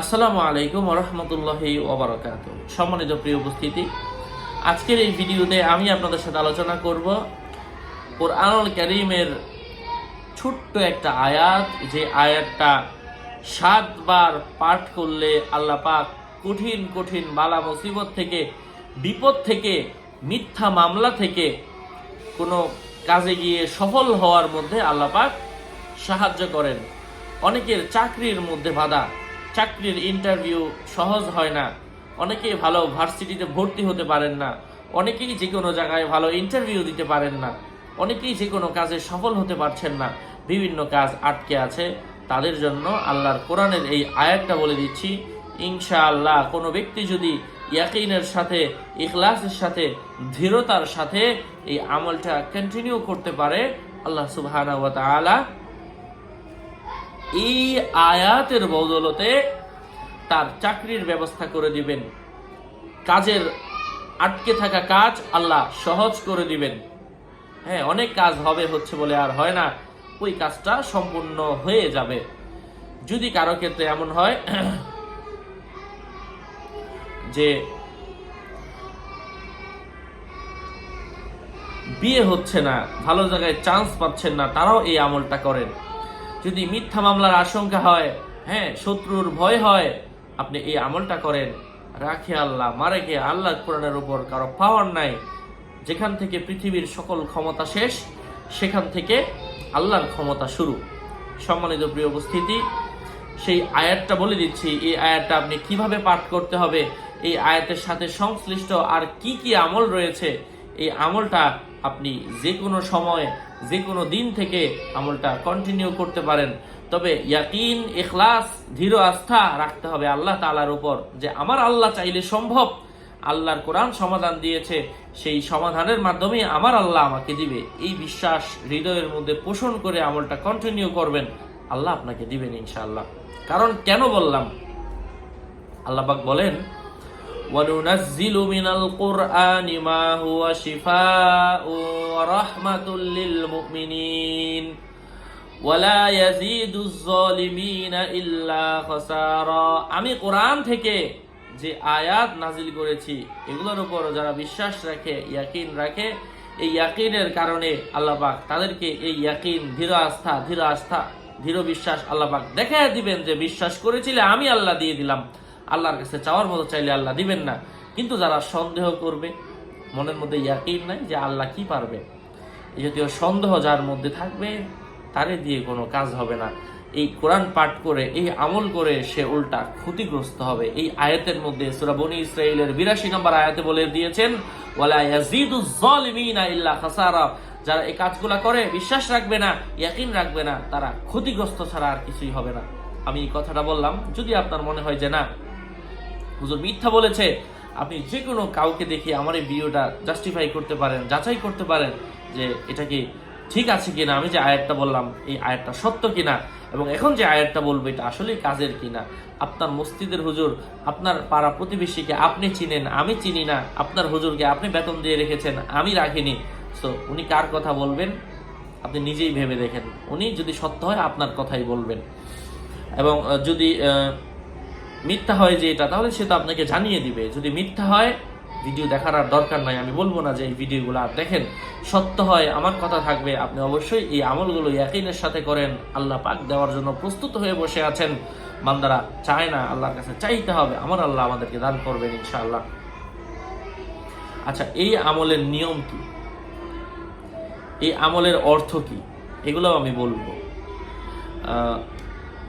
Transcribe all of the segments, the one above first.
আসসালামু আলাইকুম রহমতুল্লাহি ওবরাকাত সম্মানিত প্রিয় উপস্থিতি, আজকের এই ভিডিওতে আমি আপনাদের সাথে আলোচনা করব কোরআনুল করিমের ছোট্ট একটা আয়াত। যে আয়াতটা সাতবার পাঠ করলে আল্লাহ পাক কঠিন কঠিন বালা মুসিবত থেকে, বিপদ থেকে, মিথ্যা মামলা থেকে কোনো কাজে গিয়ে সফল হওয়ার মধ্যে আল্লাহ পাক সাহায্য করেন। অনেকের চাকরির মধ্যে বাধা চাকরির ইন্টারভিউ সহজ হয় না। অনেকেই ভালো ভার্সিটিতে ভর্তি হতে পারেন না। অনেকেই যে কোনো জায়গায় ভালো ইন্টারভিউ দিতে পারেন না। অনেকেই যে কোনো কাজে সফল হতে পারছেন না। বিভিন্ন কাজ আটকে আছে। তাদের জন্য আল্লাহর কোরআনের এই আয়াতটা বলে দিচ্ছি, ইনশাআল্লাহ কোনো ব্যক্তি যদি ইয়াকিনের সাথে, ইখলাসের সাথে, দৃঢ়তার সাথে এই আমলটা কন্টিনিউ করতে পারে, আল্লাহ তাআলা এই আয়াতের বদলতে তার চাকরির ব্যবস্থা করে দিবেন। কাজের আটকে থাকা কাজ আল্লাহ সহজ করে দিবেন। হ্যাঁ অনেক কাজ হবে হচ্ছে বলে আর হয় না। ওই কাজটা সম্পূর্ণ হয়ে যাবে। যদি কারও ক্ষেত্রে এমন হয় যে বিয়ে হচ্ছে না, ভালো জায়গায় চান্স পাচ্ছেন না, তারাও এই আমলটা করেন। যদি মিথ্যা মামলার আশঙ্কা হয় হ্যাঁ শত্রুর ভয় হয়, আপনি এই আমলটা করেন। রাখে আল্লাহ, মারে কে? আল্লাহ কোরআনের উপর কারও পাওয়ার নাই। যেখান থেকে পৃথিবীর সকল ক্ষমতা শেষ, সেখান থেকে আল্লাহর ক্ষমতা শুরু। সম্মানিত প্রিয় উপস্থিতি, সেই আয়াতটা বলে দিচ্ছি, এই আয়াতটা আপনি কীভাবে পাঠ করতে হবে? এই আয়াতের সাথে সংশ্লিষ্ট আর কি কি আমল রয়েছে? এই আমলটা আপনি যে কোনো সময় যে কোনো দিন থেকে আমলটা কন্টিনিউ করতে পারেন। তবে ইয়াকিন এখলাস ধীর আস্থা রাখতে হবে আল্লাহ তালার উপর যে আমার আল্লাহ চাইলে সম্ভব। আল্লাহর কোরআন সমাধান দিয়েছে, সেই সমাধানের মাধ্যমে আমার আল্লাহ আমাকে দিবে। এই বিশ্বাস হৃদয়ের মধ্যে পোষণ করে আমলটা কন্টিনিউ করবেন, আল্লাহ আপনাকে দিবেন ইনশাআল্লাহ। কারণ কেন বললাম? আল্লাহবাক বলেন وننزل من القرآن ما هو شفاء ورحمة للمؤمنين ولا يزيد الظالمين إلا خسارا আমি কোরআন থেকে যে আয়াত নাজিল করেছি এগুলোর উপর যারা বিশ্বাস রাখে ইয়াকিন রাখে এই ইয়াকিনের কারণে আল্লাহ পাক তাদেরকে এই ইয়াকিন ধীর আস্থা ধীর আস্থা ধীর বিশ্বাস আল্লাহ পাক দেখায় দিবেন যে বিশ্বাস করেছিলে আমি আল্লাহ দিয়ে দিলাম আল্লাহর কাছে চাওয়ার মতো চাইলে আল্লাহ দিবেন না। কিন্তু যারা সন্দেহ করবে, মনের মধ্যে ইয়াকিন নাই যে আল্লাহ কি পারবে। এই জাতীয় সন্দেহ যার মধ্যে থাকবে, তারে দিয়ে কোনো কাজ হবে না। এই কোরআন পাঠ করে, এই আমল করে সে উল্টা ক্ষতিগ্রস্ত হবে। এই আয়াতের মধ্যে সূরা বনি ইসরাইলের বিরাশি নম্বর আয়াতে বলে দিয়েছেন যারা এই কাজগুলা করে, বিশ্বাস রাখবে না, ইয়াকিন রাখবে না, তারা ক্ষতিগ্রস্ত ছাড়া আর কিছুই হবে না। আমি এই কথাটা বললাম, যদি আপনার মনে হয় যে না হুজুর মিথ্যা বলেছে। আপনি যে কোনো কাউকে দেখে আমার এই ভিডিওটা জাস্টিফাই করতে পারেন, যাচাই করতে পারেন যে এটা কি ঠিক আছে কিনা। আমি যে আয়াতটা বললাম, এই আয়াতটা সত্য কিনা? এবং এখন যে আয়াতটা বলব, এটা আসলে কাজের কিনা? আপনার মসজিদের হুজুর, আপনার পাড়া প্রতিবেশীকে আপনি চিনেন, আমি চিনি না। আপনার হুজুরকে আপনি বেতন দিয়ে রেখেছেন, আমি রাখিনি। সো উনি কার কথা বলবেন? আপনি নিজেই ভেবে দেখেন। উনি যদি সত্য হয়, আপনার কথাই বলবেন। এবং যদি মিথ্যা হয় যে এটা, তাহলে সে তো আপনাকে জানিয়ে দিবে। যদি মিথ্যা হয় ভিডিও দেখার আর দরকার নাই। আমি বলব না যে এই ভিডিওগুলো আর দেখেন। সত্য হয়, আমার কথা থাকবে। আপনি অবশ্যই এই আমলগুলো ইয়াকিনের সাথে করেন। আল্লাহ পাক দেওয়ার জন্য প্রস্তুত হয়ে বসে আছেন। বান্দারা চায় না, আল্লাহর কাছে চাইতে হবে। আমার আল্লাহ আমাদেরকে দান করবেন ইনশাআল্লাহ। আচ্ছা এই আমলের নিয়ম কি? এই আমলের অর্থ কি? এগুলো আমি বলব।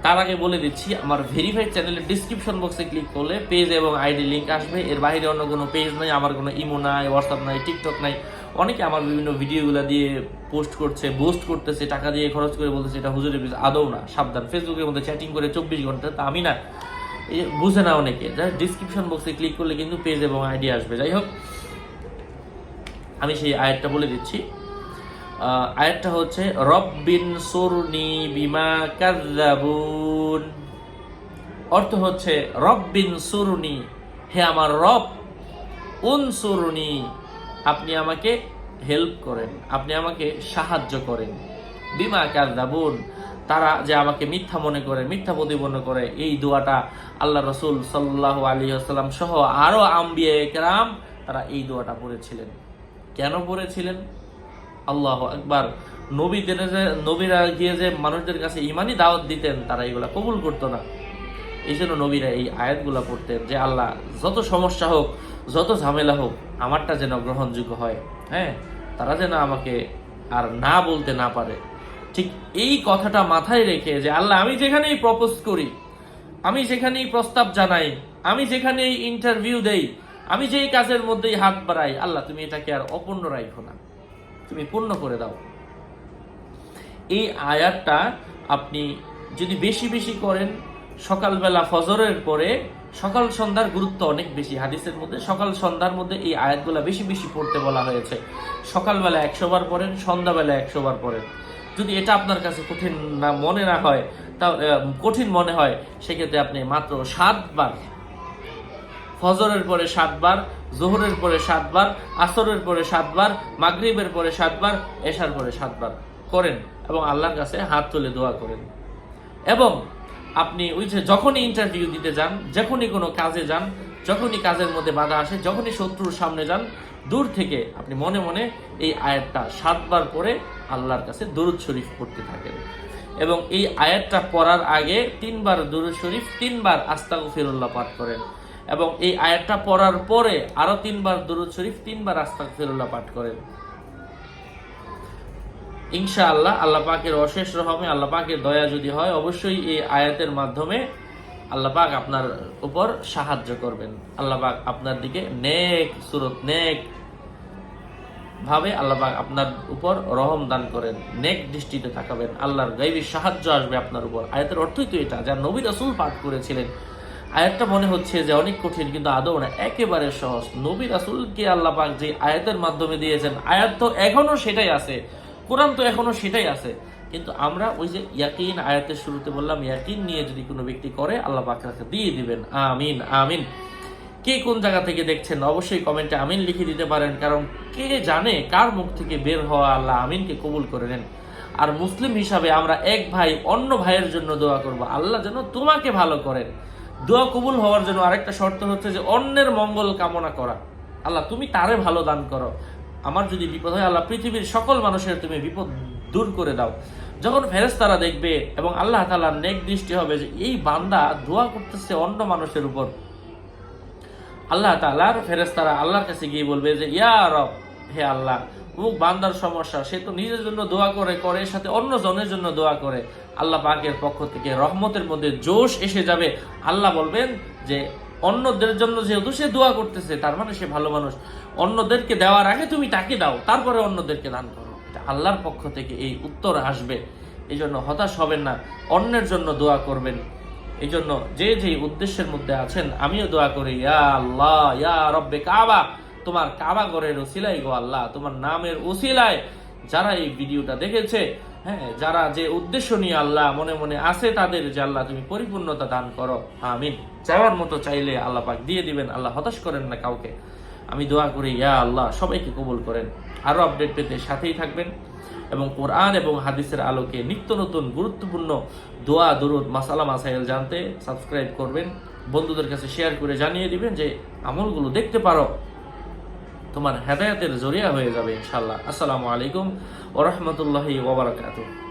তার আগে বলে দিচ্ছি, আমার ভেরিফাইড চ্যানেলের ডিসক্রিপশন বক্সে ক্লিক করলে পেজ এবং আইডি লিঙ্ক আসবে। এর বাইরে অন্য কোনো পেজ নাই, আমার কোনো ইমো নাই হোয়াটসঅ্যাপ নাই টিকটক নাই। অনেকে আমার বিভিন্ন ভিডিওগুলো দিয়ে পোস্ট করছে পোস্ট করতেছে, টাকা দিয়ে খরচ করে বলতেছে, এটা হুজুরের পেজ আদৌ না। সাবধান ফেসবুকের মধ্যে চ্যাটিং করে চব্বিশ ঘণ্টা, তা আমি না। বুঝে না অনেকে যাই ডিসক্রিপশন বক্সে ক্লিক করলে কিন্তু পেজ এবং আইডি আসবে। যাই হোক, আমি সেই আয়াতটা বলে দিচ্ছি। আয়াতটা হচ্ছে, রব্বিন সুরনি বিমা কাযাবুন অর্থ হচ্ছে, রব্বিন সুরনি, হে আমার রব উনসুরনি আপনি আমাকে হেল্প করেন, আপনি আমাকে সাহায্য করেন। বিমা কাযাবুন তারা যে আমাকে মিথ্যা মনে করে, মিথ্যা প্রতিপন্ন করে, এই দোয়াটা আল্লাহ রসুল সাল্লাহ আলী আসসালাম সহ আরও আম্বিয়া একরাম তারা এই দোয়াটা পড়েছিলেন। কেন পড়েছিলেন? আল্লাহ একবার নবীদের যে, নবীরা গিয়ে যে মানুষদের কাছে ইমানই দাওয়াত দিতেন, তারা এগুলা কবুল করতো না। এই জন্য নবীরা এই আয়াতগুলা পড়তেন যে, আল্লাহ, যত সমস্যা হোক, যত ঝামেলা হোক, আমারটা যেন গ্রহণযোগ্য হয়। হ্যাঁ তারা যেন আমাকে আর না বলতে না পারে। ঠিক এই কথাটা মাথায় রেখে যে, আল্লাহ, আমি যেখানেই প্রপোজ করি, আমি যেখানেই প্রস্তাব জানাই, আমি যেখানেই ইন্টারভিউ দেই, আমি যেই কাজের মধ্যেই হাত বাড়াই, আল্লাহ, তুমি এটাকে আর অপূর্ণ রাখো না। তুমি পূর্ণ করে দাও। এই আয়াতটা আপনি যদি বেশি বেশি করেন, সকালবেলা ফজরের পরে সকাল সন্ধ্যার গুরুত্ব অনেক বেশি। হাদিসের মধ্যে সকাল সন্ধ্যার মধ্যে এই আয়াতগুলো বেশি বেশি পড়তে বলা হয়েছে। সকালবেলা একশো বার পড়েন, সন্ধ্যাবেলা একশো বার পড়েন। যদি এটা আপনার কাছে কঠিন না মনে না হয় তা কঠিন মনে হয়, সেক্ষেত্রে আপনি মাত্র সাতবার, ফজরের পরে সাতবার জোহরের পরে সাতবার, আসরের পরে সাতবার, মাগরিবের পরে সাতবার, এশার পরে সাতবার করেন এবং আল্লাহর কাছে হাত তুলে দোয়া করেন। এবং আপনি ওই যে যখনই ইন্টারভিউ দিতে যান, যখনই কোনো কাজে যান, যখনই কাজের মধ্যে বাধা আসে, যখনই শত্রুর সামনে যান, দূর থেকে আপনি মনে মনে এই আয়াতটা সাতবার পরে আল্লাহর কাছে দরুদ শরীফ পড়তে থাকেন। এবং এই আয়াতটা পড়ার আগে তিনবার দরুদ শরীফ, তিনবার আস্তাগফিরুল্লাহ পাঠ করেন। এবং এই আয়াতটা পড়ার পরে আরও তিনবার দরুদ শরীফ, তিনবার আস্তাগফিরুল্লাহ পাঠ করেন। ইনশাআল্লাহ আল্লাহ পাকের অশেষ রহমে, আল্লাহ পাকের দয়া যদি হয়, অবশ্যই এই আয়াতের মাধ্যমে আল্লাহ পাক আপনার উপর সাহায্য করবেন। আল্লাহ পাক আপনার দিকে নেক, সুরত নেক ভাবে আল্লাহ পাক আপনার উপর রহম দান করেন, নেক দৃষ্টিতে তাকাবেন। আল্লাহর গাইবী সাহায্য আসবে আপনার উপর। আয়াতের অর্থই তো এটা, যা নবী রাসূল পাঠ করেছিলেন। আয়াতটা মনে হচ্ছে যে অনেক কঠিন, কিন্তু আদৌ না, একেবারে সহজ। নবী রাসূলকে আল্লাহ পাক যে আয়াতের মাধ্যমে দিয়েছেন, আয়াত তো এখনও সেটাই আছে, কোরআন তো এখনও সেটাই আছে। কিন্তু আমরা ওই যে ইয়াকিন আয়াতের শুরুতে বললাম, ইয়াকিন নিয়ে যদি কোনো ব্যক্তি করে, আল্লাহ পাক তাকে দিয়ে দিবেন। আমিন আমিন। কে কোন জায়গা থেকে দেখছেন, অবশ্যই কমেন্টে আমিন লিখে দিতে পারেন, কারণ কে জানে কার মুখ থেকে বের হওয়া আল্লাহ আমিনকে কবুল করে নেন। আর মুসলিম হিসাবে আমরা এক ভাই অন্য ভাইয়ের জন্য দোয়া করব, আল্লাহ যেন তোমাকে ভালো করেন। দোয়া কবুল হওয়ার জন্য আরেকটা শর্ত হচ্ছে যে অন্যের মঙ্গল কামনা করা। আল্লাহ, তুমি তারে ভালো দান করো। আমার যদি বিপদ হয়, আল্লাহ, পৃথিবীর সকল মানুষের তুমি বিপদ দূর করে দাও। যখন ফেরেস্তারা দেখবে এবং আল্লাহ তালা নেক দৃষ্টি হবে যে এই বান্দা দোয়া করতেছে অন্য মানুষের উপর, আল্লাহ তালার ফেরেস্তারা আল্লাহর কাছে গিয়ে বলবে যে, ইয়া রব, হে আল্লাহ মুখ বান্দার সমস্যা। সে তো নিজের জন্য দোয়া করে করে সাথে অন্য জনের জন্য দোয়া করে। আল্লাহ পাকের পক্ষ থেকে রহমতের মধ্যে জোশ এসে যাবে। আল্লাহ বলবেন যে, অন্যদের জন্য যেহেতু সে দোয়া করতেছে, তার মানে সে ভালো মানুষ। অন্যদেরকে দেওয়ার আগে তুমি তাকে দাও, তারপরে অন্যদেরকে দান করো। আল্লাহর পক্ষ থেকে এই উত্তর আসবে। এই জন্য হতাশ হবেন না, অন্যের জন্য দোয়া করবেন। এই জন্য যে যে উদ্দেশ্যের মধ্যে আছেন, আমিও দোয়া করি, ইয়া আল্লাহ, ইয়া রব্বে কাবা। তোমার কাবা ঘরের ওসিলাই গো আল্লাহ, তোমার নামের ওসিলায় যারা এই ভিডিওটা দেখেছে হ্যাঁ যারা যে উদ্দেশ্য নিয়ে আল্লাহ মনে মনে আছে তাদের যে আল্লাহ তুমি পরিপূর্ণতা দান করো। আমিন। চাওয়ার মতো চাইলে আল্লাহ পাক দিয়ে দিবেন, আল্লাহ হতাশ করেন না কাউকে। আমি দোয়া করি, ইয়া আল্লাহ, সবাইকে কবুল করেন। আরও আপডেট পেতে সাথেই থাকবেন। এবং কোরআন এবং হাদিসের আলোকে নিত্য নতুন গুরুত্বপূর্ণ দোয়া, দরুদ, মাসালা, মাসাইল জানতে সাবস্ক্রাইব করবেন। বন্ধুদের কাছে শেয়ার করে জানিয়ে দিবেন যে আমলগুলো দেখতে পারো। তোমার হেদায়তের জরিয়া হয়ে যাবে ইনশাল্লাহ আসসালামু আলাইকুম ওরহমতুল্লাহি ওবরাকাতুহ